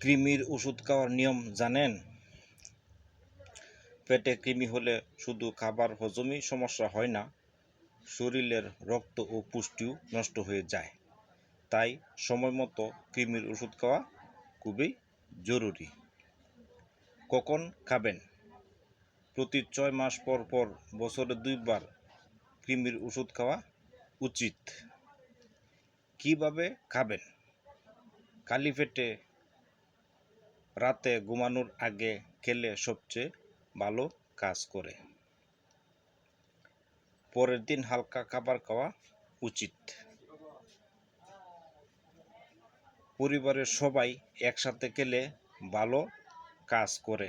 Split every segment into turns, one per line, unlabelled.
কৃমির ওষুধ খাওয়ার নিয়ম জানেন? পেটে কৃমি হলে শুধু খাবার হজমই সমস্যা হয় না, শরীরের রক্ত ও পুষ্টিও নষ্ট হয়ে যায়। তাই সময় মতো কৃমির ওষুধ খাওয়া খুবই জরুরি। কখন খাবেন? প্রতি ছয় মাস পর পর বছরে দুইবার কৃমির ওষুধ খাওয়া উচিত। কীভাবে খাবেন? খালি পেটে রাতে ঘুমানোর আগে খেলে সবচেয়ে ভালো কাজ করে। পরের দিন হালকা খাবার খাওয়া উচিত। পরিবারের সবাই একসাথে খেলে ভালো কাজ করে।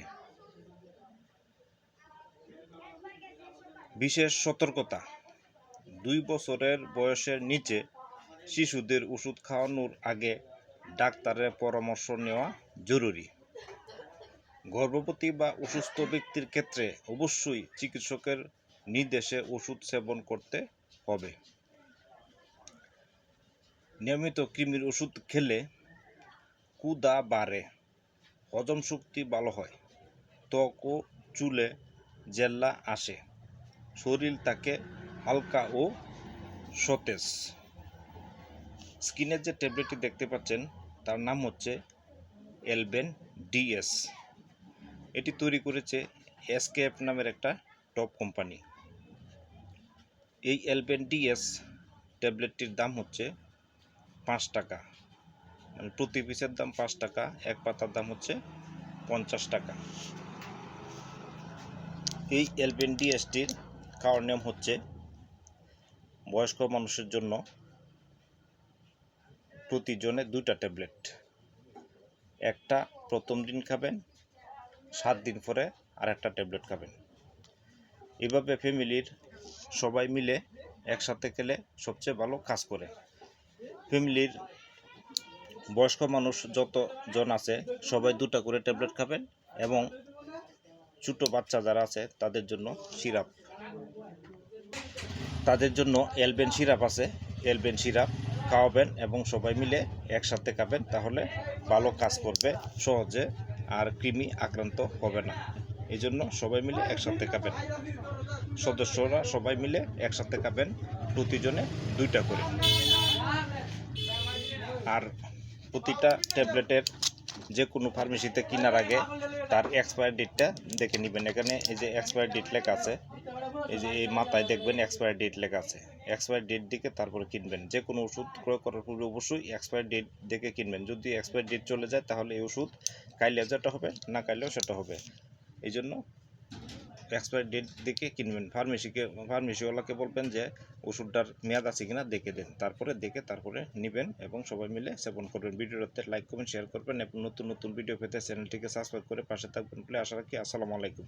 বিশেষ সতর্কতা, দুই বছরের বয়সের নিচে শিশুদের ওষুধ খাওয়ানোর আগে ডাক্তারের পরামর্শ নেওয়া জরুরি। গর্ভবতী বা অসুস্থ ব্যক্তির ক্ষেত্রে অবশ্যই চিকিৎসকের নির্দেশে ওষুধ সেবন করতে হবে। নিয়মিত কৃমির ওষুধ খেলে কুদা বাড়ে, হজম শক্তি ভালো হয়, ত্বক ও চুলে জেল্লা আসে, শরীর তাকে হালকা ও সতেজ। স্কিনের যে ট্যাবলেটটি দেখতে পাচ্ছেন, তার নাম হচ্ছে এলবেন ডিএস। এটি তৈরি করেছে এসকেএফ নামের একটা টপ কোম্পানি এই এলবেন ডিএস ট্যাবলেটটির দাম হচ্ছে পাঁচ টাকা। মানে প্রতি পিসের দাম পাঁচ টাকা, এক পাতার দাম হচ্ছে পঞ্চাশ টাকা। এই এলবেন ডিএসটির খাওয়ার নিয়ম হচ্ছে বয়স্ক মানুষের জন্য প্রতিজনে দুইটা ট্যাবলেট একটা প্রথম দিন খাবেন সাত দিন পরে আর একটা ট্যাবলেট খাবেন। এভাবে ফ্যামিলির সবাই মিলে একসাথে খেলে সবচেয়ে ভালো কাজ করে। ফ্যামিলির বয়স্ক মানুষ যতজন আছে, সবাই দুটা করে ট্যাবলেট খাবেন এবং ছোটো বাচ্চা যারা আছে, তাদের জন্য সিরাপ। তাদের জন্য এলবেন সিরাপ আছে। এলবেন সিরাপ খাওয়াবেন এবং সবাই মিলে একসাথে খাবেন, তাহলে ভালো কাজ করবে সহজে। আর কৃমি আক্রান্ত হবে না। এই জন্য সবাই মিলে একসাথে খাবেন। সদস্যরা সবাই মিলে একসাথে খাবেন প্রতিজনে দুইটা করে। আর প্রতিটা ট্যাবলেটের যে কোনো ফার্মেসিতে কেনার আগে তার এক্সপায়ার ডেটটা দেখে নেবেন। এখানে এই যে এক্সপায়ার ডেট লেখা আছে, এই যে এই মাথায় দেখবেন এক্সপায়ার ডেট লেখা আছে। এক্সপায়ার ডেট দিকে তারপরে কিনবেন। যে কোনো ওষুধ ক্রয় করার পূর্বে অবশ্যই এক্সপায়ার ডেট দেখে কিনবেন। যদি এক্সপায়ার ডেট চলে যায় তাহলে এই ওষুধ কাইলে যেটা হবে, না কাইলেও সেটা হবে। এই জন্য এক্সপায়ার ডেট দেখে কিনবেন। ফার্মেসিকে ফার্মেসিওয়ালাকে বলবেন যে ওষুধটার মেয়াদ আছে কিনা দেখে দেন। তারপরে দেখে তারপরে নেবেন এবং সবাই মিলে সেবন করবেন। ভিডিওতে লাইক করবেন শেয়ার করবেন এবং নতুন নতুন ভিডিও পেতে চ্যানেলটিকে সাবস্ক্রাইব করে পাশে থাকবেন বলে আশা রাখি। আসসালামু আলাইকুম।